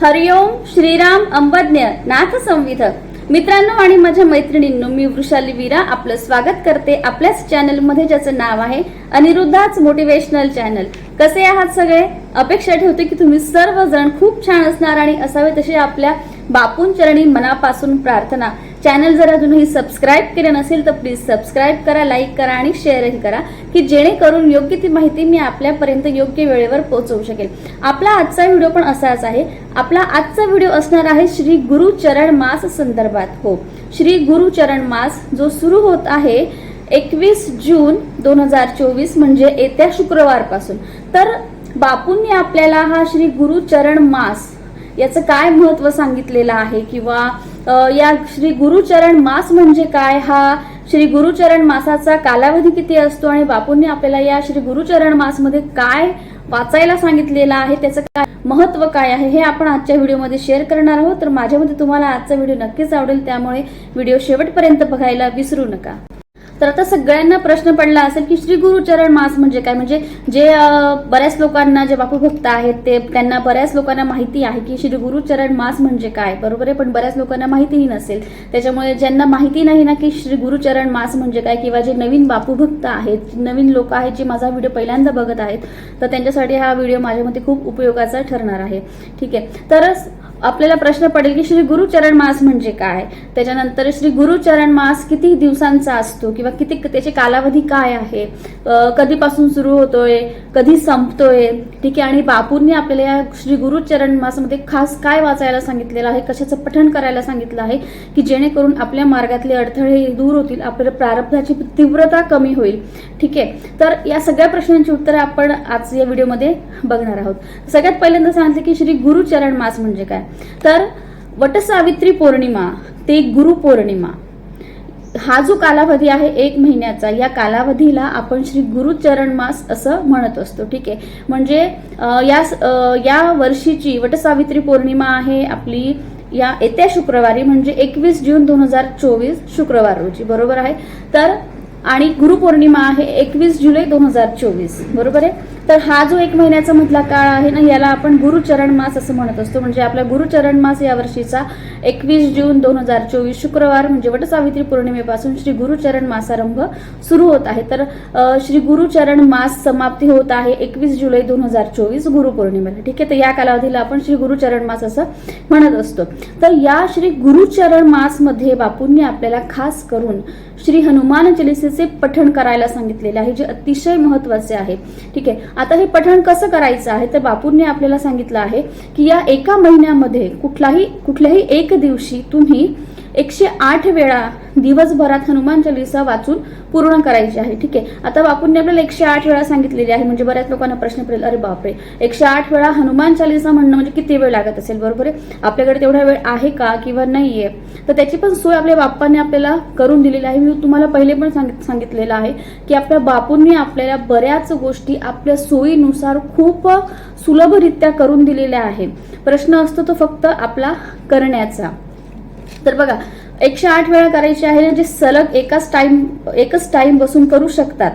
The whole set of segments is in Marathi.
हरिओम श्रीराम अंबज्ञ नाथ संविध मित्रांनो आणि माझ्या मैत्रिणींनो मी वृषाली वीरा आपलं स्वागत करते आपल्याच चॅनलमध्ये ज्याचं नाव आहे अनिरुद्धाच मोटिवेशनल चॅनल. कसे आहात सगळे? अपेक्षा ठेवते की तुम्ही सर्वजण खूप छान असणार आणि असावे तसे आपल्या बापूंचरणी मनापासून प्रार्थना. चॅनल जर अजूनही सबस्क्राईब केलं नसेल तर प्लीज सबस्क्राईब करा लाईक करा आणि शेअरही करा की जेणेकरून योग्य ती माहिती मी आपल्यापर्यंत योग्य वेळेवर पोहोचवू शकेल. आपला आजचा व्हिडिओ पण असाच आहे. आपला आजचा व्हिडिओ असणार आहे श्री गुरुचरण मास संदर्भात. हो. श्री गुरुचरण मास जो सुरू होत आहे एकवीस जून दोन हजार चोवीस म्हणजे येत्या शुक्रवारपासून. तर बापूंनी आपल्याला हा श्री गुरुचरण मास याचं काय महत्त्व सांगितलेलं आहे? किंवा या श्री गुरुचरण मास म्हणजे काय? हा श्री गुरुचरण मासाचा कालावधी किती असतो? आणि बापूंनी आपल्याला या श्री गुरुचरण मासमध्ये काय वाचायला सांगितलेलं आहे? त्याचं काय महत्त्व काय आहे? हे आपण आजच्या व्हिडिओमध्ये शेअर करणार आहोत. तर माझ्यामध्ये तुम्हाला आजचा व्हिडिओ नक्कीच आवडेल. त्यामुळे व्हिडिओ शेवटपर्यंत बघायला विसरू नका. तर आता सगळ्यांना प्रश्न पडला असेल की श्री गुरुचरण मास म्हणजे काय? म्हणजे जे बऱ्याच लोकांना जे बापू भक्त आहेत ते त्यांना बऱ्याच लोकांना माहिती आहे की श्री गुरुचरण मास म्हणजे काय? बरोबर आहे पण बऱ्याच लोकांना माहितीही नसेल. त्याच्यामुळे ज्यांना माहिती नाही ना की श्री गुरुचरण मास म्हणजे काय किंवा जे नवीन बापू भक्त आहेत नवीन लोक आहेत जे माझा व्हिडिओ पहिल्यांदा बघत आहेत तर त्यांच्यासाठी हा व्हिडिओ माझ्या मते खूप उपयोगाचा ठरणार आहे. ठीक आहे. तर आपल्याला प्रश्न पडेल की श्री गुरुचरण मास म्हणजे काय? त्याच्यानंतर श्री गुरुचरण मास किती दिवसांचा असतो किंवा किती त्याची कालावधी काय आहे? कधीपासून सुरू होतोय? कधी संपतोय? ठीक आहे आणि बापूंनी आपल्याला या श्री गुरुचरण मासमध्ये खास काय वाचायला सांगितलेलं आहे? कशाचं पठण करायला सांगितलं आहे? की जेणेकरून आपल्या मार्गातले अडथळे दूर होतील आपल्या प्रारब्धाची तीव्रता कमी होईल. ठीक आहे तर या सगळ्या प्रश्नांची उत्तरं आपण आज या व्हिडिओमध्ये बघणार आहोत. सगळ्यात पहिल्यांदा सांगितलं की श्री गुरुचरण मास म्हणजे काय? तर वटसावित्री पौर्णिमा ते गुरुपौर्णिमा हा जो कालावधी आहे एक महिन्याचा या कालावधीला आपण श्री गुरुचरण मास असं म्हणत असतो. ठीक आहे? म्हणजे या या वर्षीची वटसावित्री पौर्णिमा आहे आपली या येत्या शुक्रवारी म्हणजे एकवीस जून दोन हजार चोवीस शुक्रवार रोजी. बरोबर आहे? तर आणि गुरुपौर्णिमा आहे एकवीस जुलै दोन हजार चोवीस. बरोबर आहे? तर हा जो एक महिन्याचा मधला काळ आहे ना याला आपण गुरुचरण मास असं म्हणत असतो. म्हणजे आपला गुरुचरण मास या वर्षीचा एकवीस जून दोन हजार चोवीस शुक्रवार म्हणजे वटसावित्री पौर्णिमेपासून श्री गुरुचरण मासारंभ सुरू होत आहे. तर श्री गुरुचरण मास समाप्ती होत आहे एकवीस जुलै दोन हजार चोवीस गुरुपौर्णिमेला. ठीक आहे? तर या कालावधीला आपण श्री गुरुचरण मास असं म्हणत असतो. तर या श्री गुरुचरण मासमध्ये बापूंनी आपल्याला खास करून श्री हनुमान चालिसेचे पठण करायला सांगितलेले आहे जे अतिशय महत्त्वाचे आहे. ठीक आहे? आता हे पठण कसं करायचं आहे? तर बापूंनी आपल्याला सांगितलं आहे की या एका महिन्यामध्ये कुठलाही कुठल्याही एक दिवशी तुम्ही एकशे आठ वेळा दिवसभरात हनुमान चालिसा वाचून पूर्ण करायची आहे. ठीक आहे? आता बापूंनी आपल्याला एकशे आठ वेळा सांगितलेली आहे. म्हणजे बऱ्याच लोकांना प्रश्न पडेल अरे बापरे! एकशे आठ वेळा हनुमान चालिसा म्हणणं म्हणजे किती वेळ लागत असेल? बरोबर आहे? आपल्याकडे तेवढा वेळ आहे का किंवा नाहीये? तर त्याची पण सोय आपल्या बाप्पाने आपल्याला करून दिलेली आहे. मी तुम्हाला पहिले पण सांगितलेलं आहे की आपल्या बापूंनी आपल्याला बऱ्याच गोष्टी आपल्या सोयीनुसार खूप सुलभरित्या करून दिलेल्या आहे. प्रश्न असतो तो फक्त आपला करण्याचा. तर बघा एकशे आठ वेळा करायचे आहे जे सलग एकाच टाइम एकच टाइम बसून करू शकतात.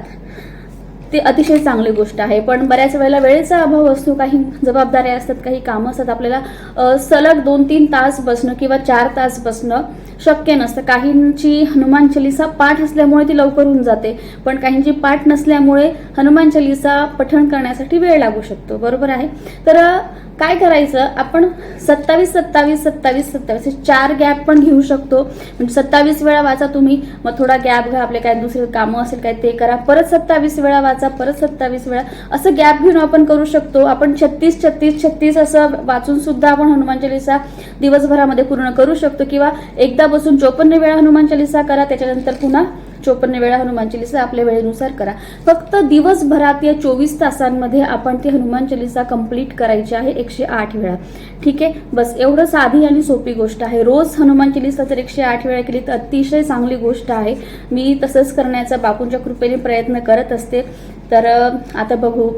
ते अतिशय चांगली गोष्ट आहे. पण बऱ्याच वेळेला वेळेचा अभाव असतो. काही जबाबदाऱ्या असतात काही कामं असतात. आपल्याला सलग दोन तीन तास बसणं किंवा चार तास बसणं शक्य नसतं. काहींची हनुमान चालिसा पाठ असल्यामुळे ती लवकर होऊन जाते. पण काहींची पाठ नसल्यामुळे हनुमान चालिसा पठण करण्यासाठी वेळ लागू शकतो. बरोबर आहे? तर काय करायचं? आपण सत्तावीस सत्तावीस सत्तावीस सत्तावीस हे चार गॅप पण घेऊ शकतो. म्हणजे सत्तावीस वेळा वाचा तुम्ही. मग थोडा गॅप घ्या. आपले काय दुसरे कामं असेल काय ते करा. परत सत्तावीस वेळा वाचा. परत सत्तावीस वेळा. असं गॅप घेऊन आपण करू शकतो. आपण छत्तीस छत्तीस छत्तीस असं वाचून सुद्धा आपण हनुमान चालिसा दिवसभरामध्ये पूर्ण करू शकतो. किंवा एकदा बसून चोपन्न वेळा हनुमान चालिसा करा त्याच्यानंतर पुन्हा चोपन्न वेळा हनुमान चालिसा आपल्या वेळेनुसार करा. फक्त दिवसभरात या चोवीस तासांमध्ये आपण ते हनुमान चालिसा कंप्लीट करायची आहे एकशे आठ वेळा. ठीक आहे? बस एवढं साधी आणि सोपी गोष्ट आहे. रोज हनुमान चालिसा जर एकशे आठ वेळा केली तर अतिशय चांगली गोष्ट आहे. मी तसंच करण्याचा बापूंच्या कृपेने प्रयत्न करत असते. तर आता बघू.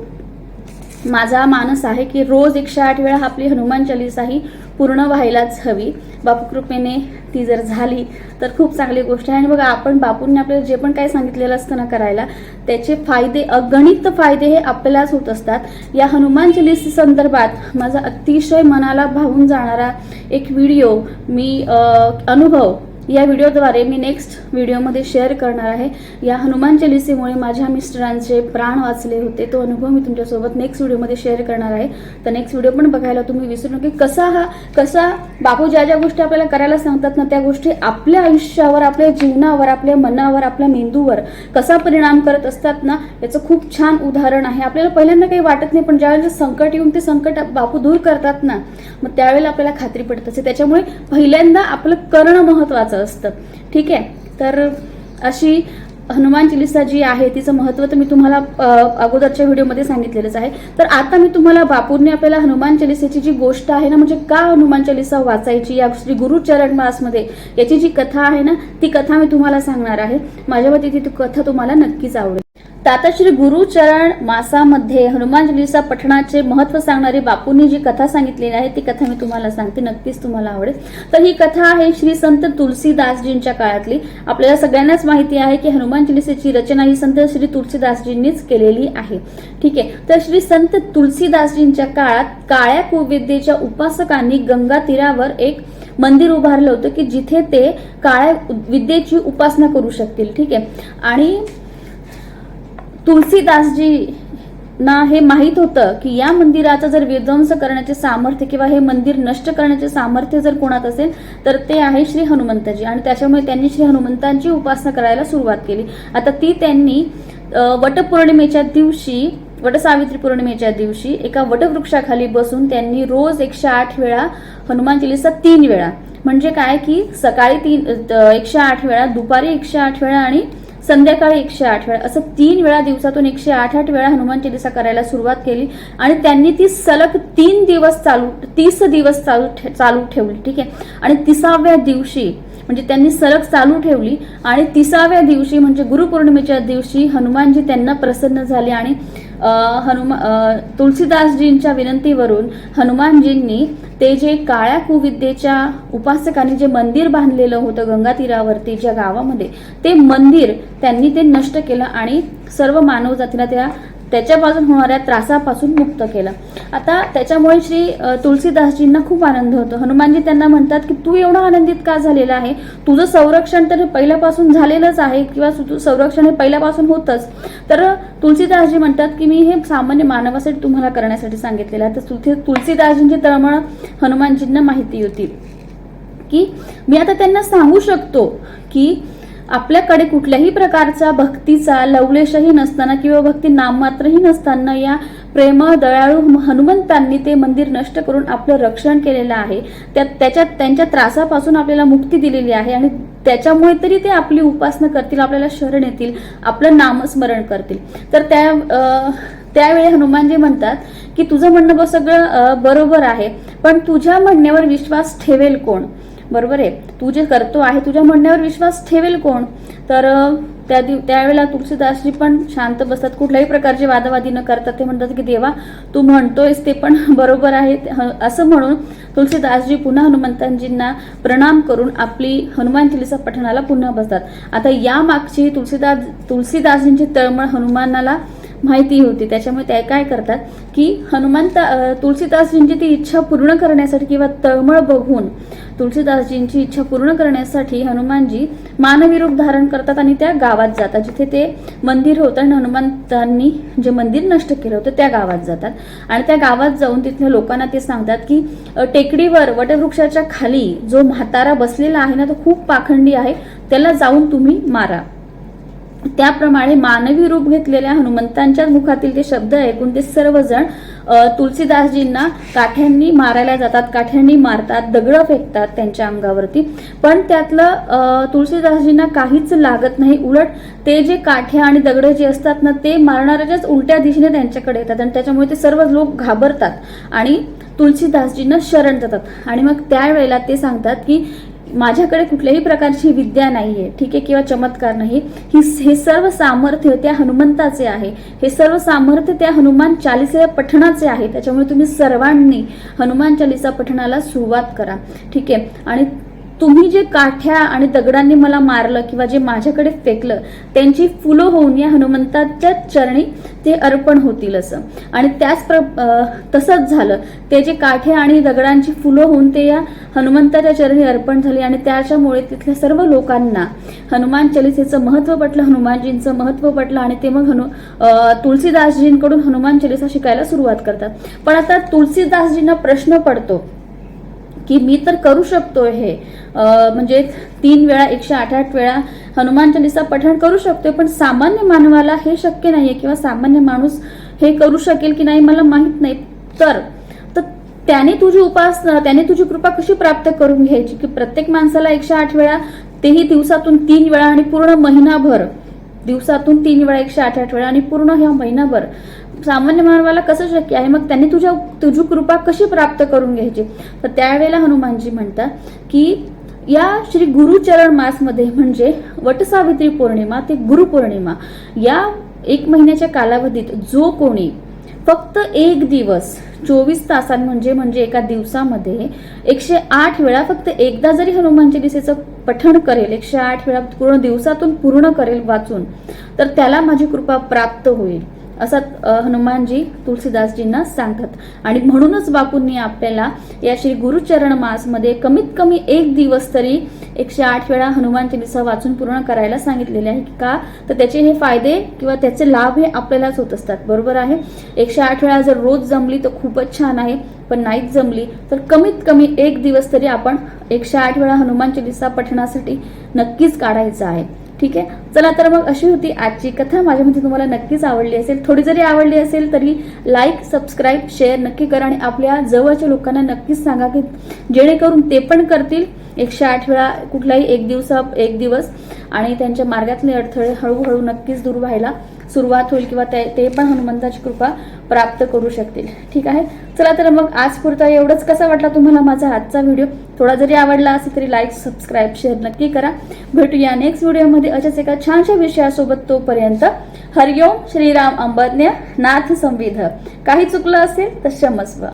माझा मानस आहे की रोज एकशे आठ वेळा आपली हनुमान चालिसा ही पूर्ण व्हायलाच हवी. बापूकृपेने ती जर झाली तर खूप चांगली गोष्ट आहे. आणि बघा आपण बापूंनी आपल्याला जे पण काही सांगितलेलं असतं ना करायला त्याचे फायदे अगणित फायदे हे आपल्यालाच होत असतात. या हनुमान चालीस संदर्भात माझा अतिशय मनाला भावून जाणारा एक व्हिडिओ मी अनुभव या व्हिडिओद्वारे मी नेक्स्ट व्हिडिओमध्ये शेअर करणार आहे. या हनुमान चालिसेमुळे माझ्या मिस्टरांचे प्राण वाचले होते. तो अनुभव मी तुमच्यासोबत नेक्स्ट व्हिडिओमध्ये शेअर करणार आहे. तर नेक्स्ट व्हिडिओ पण बघायला तुम्ही विसरू नका. की कसा हा कसा बापू ज्या ज्या गोष्टी आपल्याला करायला सांगतात ना त्या गोष्टी आपल्या आयुष्यावर आपल्या जीवनावर आपल्या मनावर आपल्या मेंदूवर कसा परिणाम करत असतात ना याचं खूप छान उदाहरण आहे. आपल्याला पहिल्यांदा काही वाटत नाही पण ज्यावेळेला संकट येऊन ते संकट बापू दूर करतात ना मग त्यावेळेला आपल्याला खात्री पडत असते त्याच्यामुळे पहिल्यांदा आपलं करणं महत्वाचं असतं. ठीक आहे? तर अशी हनुमान चालिसा जी आहे तिचं महत्त्व तर मी तुम्हाला अगोदरच्या व्हिडिओमध्ये सांगितलेलंच आहे. तर आता मी तुम्हाला बापूंनी आपल्याला हनुमान चालिसेची जी गोष्ट आहे ना म्हणजे का हनुमान चालिसा वाचायची या श्री गुरुचरण मासमध्ये याची जी कथा आहे ना ती कथा मी तुम्हाला सांगणार आहे. माझ्या मते ती कथा तुम्हाला नक्कीच आवडेल. तर आता श्री गुरुचरण मासामध्ये हनुमान चालिसा पठणाचे महत्त्व सांगणारी बापूंनी जी कथा सांगितलेली आहे ती कथा मी तुम्हाला सांगते. नक्कीच तुम्हाला आवडेल. तर ही कथा आहे श्री संत तुलसीदासजींच्या काळातली. आपल्याला सगळ्यांनाच माहिती आहे की हनुमान चालिसेची रचना ही संत श्री तुलसीदासजींनीच केलेली आहे. ठीक आहे. तर श्री संत तुलसीदासजींच्या काळात काळ्या कुविद्येच्या उपासकांनी गंगा तीरावर एक मंदिर उभारलं होतं की जिथे ते काळ्या विद्येची उपासना करू शकतील. ठीक आहे. आणि तुलसीदासजी ना हे माहीत होतं की या मंदिराचा जर विध्वंस करण्याचे सामर्थ्य किंवा हे मंदिर नष्ट करण्याचे सामर्थ्य जर कोणात असेल तर ते आहे श्री हनुमंतजी. आणि त्याच्यामुळे त्यांनी श्री हनुमंतांची उपासना करायला सुरुवात केली. आता ती त्यांनी वटपौर्णिमेच्या दिवशी वटसावित्री पौर्णिमेच्या दिवशी एका वटवृक्षाखाली बसून त्यांनी रोज एकशे आठ वेळा हनुमान चालिसा तीन वेळा. म्हणजे काय की सकाळी तीन एकशे आठ वेळा दुपारी एकशे आठ वेळा आणि संध्याकाळी एकशे आठ वेळा. असं तीन वेळा दिवसातून एकशे आठ आठ वेळा हनुमान चालिसा करायला सुरुवात केली आणि त्यांनी ती सलग तीन दिवस चालू तीस दिवस चालू चालू ठेवली ठीक आहे? आणि तिसाव्या दिवशी म्हणजे त्यांनी सलग चालू ठेवली आणि तिसाव्या दिवशी म्हणजे गुरुपौर्णिमेच्या दिवशी हनुमानजी त्यांना प्रसन्न झाले आणि हनुमा तुलसीदासजींच्या विनंतीवरून हनुमानजींनी ते जे काळ्या कुविद्येच्या उपासकांनी जे मंदिर बांधलेलं होतं गंगा तीरावरती ज्या गावामध्ये ते मंदिर त्यांनी ते नष्ट केलं आणि सर्व मानवजातीला त्या त्याच्यापासून होणाऱ्या त्रासापासून मुक्त केलं. आता त्याच्यामुळे श्री तुलसीदासजींना खूप आनंद होतो. हनुमानजी त्यांना म्हणतात की तू एवढा आनंदित का झालेला आहे? तुझं संरक्षण तर हे पहिल्यापासून झालेलंच आहे किंवा तुझं संरक्षण हे पहिल्यापासून होतंच. तर तुलसीदासजी म्हणतात की मी हे सामान्य मानवासाठी तुम्हाला करण्यासाठी सांगितलेलं आहे. तर तुलसी तुलसीदासजींची तळमळ हनुमानजींना माहिती होती. की मी आता त्यांना सांगू शकतो की आपल्याकडे कुठल्याही प्रकारचा भक्तीचा लवलेशही नसताना किंवा भक्ती नाममात्रही नसताना या प्रेम दयाळू हनुमंतांनी ते मंदिर नष्ट करून आपलं रक्षण केलेलं आहे. त्या त्याच्यात त्यांच्या त्रासापासून आपल्याला मुक्ती दिलेली आहे आणि त्याच्यामुळे तरी ते आपली उपासना करतील आपल्याला शरण येतील आपलं नामस्मरण करतील. तर त्या त्यावेळी हनुमानजी म्हणतात की तुझं म्हणणं ब सगळं बरोबर आहे पण तुझ्या म्हणण्यावर विश्वास ठेवेल कोण? बरोबर आहे. तू जे करतो आहे तुझ्या म्हणण्यावर विश्वास ठेवेल कोण? तर त्या दिव त्यावेळेला तुलसीदासजी पण शांत बसतात. कुठल्याही प्रकारचे वादवादी न करतात ते म्हणतात की देवा तू म्हणतोयस ते पण बरोबर आहे. ह- असं म्हणून तुलसीदासजी पुन्हा हनुमंतांजींना प्रणाम करून आपली हनुमान चालिसा पठणाला पुन्हा बसतात. आता या मागची तुलसीदास तुलसीदासजींची तळमळ हनुमानाला माहिती होती. त्याच्यामुळे ते काय करतात की हनुमंत तुलसीदासजींची ती इच्छा पूर्ण करण्यासाठी किंवा तळमळ बघून तुलसीदासजींची इच्छा पूर्ण करण्यासाठी हनुमानजी मानवी रूप धारण करतात आणि त्या गावात जातात. जिथे ते मंदिर होतं आणि हनुमंतांनी जे मंदिर नष्ट केलं होतं त्या गावात जातात. आणि त्या गावात जाऊन तिथल्या लोकांना ते सांगतात की टेकडीवर वटवृक्षाच्या खाली जो म्हातारा बसलेला आहे ना तो खूप पाखंडी आहे. त्याला जाऊन तुम्ही मारा. त्याप्रमाणे मानवी रूप घेतलेल्या हनुमंतांच्या मुखातील ते शब्द ऐकून ते सर्वजण तुलसीदासजींना काठ्यांनी मारायला जातात काठ्यांनी मारतात दगडं फेकतात त्यांच्या अंगावरती. पण त्यातलं तुलसीदासजींना काहीच लागत नाही उलट ते जे काठ्या आणि दगडं जे असतात ना ते मारणाऱ्याच्याच उलट्या दिशेने त्यांच्याकडे येतात आणि त्याच्यामुळे ते सर्व लोक घाबरतात आणि तुलसीदासजींना शरण जातात. आणि मग त्यावेळेला ते सांगतात की माझ्याकडे कुठल्याही प्रकारची विद्या नाहीये ठीक आहे किंवा चमत्कार नाही. ही हे सर्व सामर्थ्य त्या हनुमंताचे आहे. हे सर्व सामर्थ्य त्या हनुमान चालिसा पठणाचे आहे. त्याच्यामुळे तुम्ही सर्वांनी हनुमान चालिसा पठणाला सुरुवात करा. ठीक आहे? आणि तुम्ही जे काठ्या आणि दगडांनी मला मारलं किंवा जे माझ्याकडे फेकलं त्यांची फुलं होऊन या हनुमंताच्या चरणी ते अर्पण होतील असं. आणि त्याच प्र तसंच झालं. ते जे काठ्या आणि दगडांची फुलं होऊन ते या हनुमंताच्या चरणी अर्पण झाली आणि त्याच्यामुळे तिथल्या सर्व लोकांना हनुमान चालिसेचं महत्त्व पटलं हनुमानजींचं महत्त्व पटलं आणि ते मग हनु तुलसीदासजींकडून हनुमान चालिसा शिकायला सुरुवात करतात. पण आता तुलसीदासजींना प्रश्न पडतो की मी तर करू शकतो हे. म्हणजे तीन वेळा एकशे आठ आठ वेळा हनुमान चालिसा पठण करू शकतोय पण सामान्य मानवाला हे शक्य नाहीये किंवा सामान्य माणूस हे करू शकेल की नाही मला माहीत नाही. तर तर त्याने तुझी उपासना त्याने तुझी कृपा कशी प्राप्त करून घ्यायची की प्रत्येक माणसाला एकशे आठ वेळा तेही दिवसातून तीन वेळा आणि पूर्ण महिनाभर दिवसातून तीन वेळा एकशे आठ आठ वेळा आणि पूर्ण ह्या महिनाभर सामान्य मानवाला कसं शक्य आहे? मग त्यांनी तुझ्या तुझी कृपा कशी प्राप्त करून घ्यायची? तर त्यावेळेला हनुमानजी म्हणतात की या श्री गुरुचरण मासमध्ये म्हणजे वटसावित्री पौर्णिमा ते गुरुपौर्णिमा या एक महिन्याच्या कालावधीत जो कोणी फक्त एक दिवस चोवीस तासां म्हणजे म्हणजे एका दिवसामध्ये एकशे आठ वेळा फक्त एकदा जरी हनुमान चालिसेचं पठण करेल एकशे आठ वेळा पूर्ण दिवसातून पूर्ण करेल वाचून तर त्याला माझी कृपा प्राप्त होईल. असं हनुमानजी तुलसीदासजींना सांगतात. आणि म्हणूनच बापूंनी आपल्याला या श्री गुरुचरण मासमध्ये कमीत कमी एक दिवस तरी एकशे आठ वेळा हनुमान चालिसा वाचून पूर्ण करायला सांगितलेले आहे का तर त्याचे हे फायदे किंवा त्याचे लाभ हे आपल्यालाच होत असतात. बरोबर आहे? एकशे आठ वेळा जर रोज जमली तर खूपच छान आहे. पण नाहीच जमली तर कमीत कमी एक दिवस तरी आपण एकशे आठ वेळा हनुमान चालिसा पठणासाठी नक्कीच काढायचा आहे. ठीक आहे? चला तर मग अशी होती आजची कथा. माझ्या माझ्यामध्ये तुम्हाला नक्कीच आवडली असेल. थोडी जरी आवडली असेल तरी लाईक सबस्क्राईब शेअर नक्की करा आणि आपल्या जवळच्या लोकांना नक्कीच सांगा की जेणेकरून ते पण करतील. एकशे आठ वेळा कुठलाही एक दिवसा एक दिवस. आणि त्यांच्या मार्गातले अडथळे हळूहळू नक्कीच दूर व्हायला सुरुवात होईल किंवा ते ते पण हनुमंताची कृपा प्राप्त करू शकतील. ठीक आहे? चला तर मग आज पुरता एवढंच. कसा वाटला तुम्हाला माझा आजचा व्हिडिओ? थोडा जरी आवडला असेल तरी लाईक सबस्क्राईब शेअर नक्की करा. भेटूया नेक्स्ट व्हिडिओमध्ये अशाच एका छानशा विषयासोबत तोपर्यंत हरिओम श्रीराम अंबज्ञ नाथ संविध. काही चुकलं असेल तर क्षमस्व.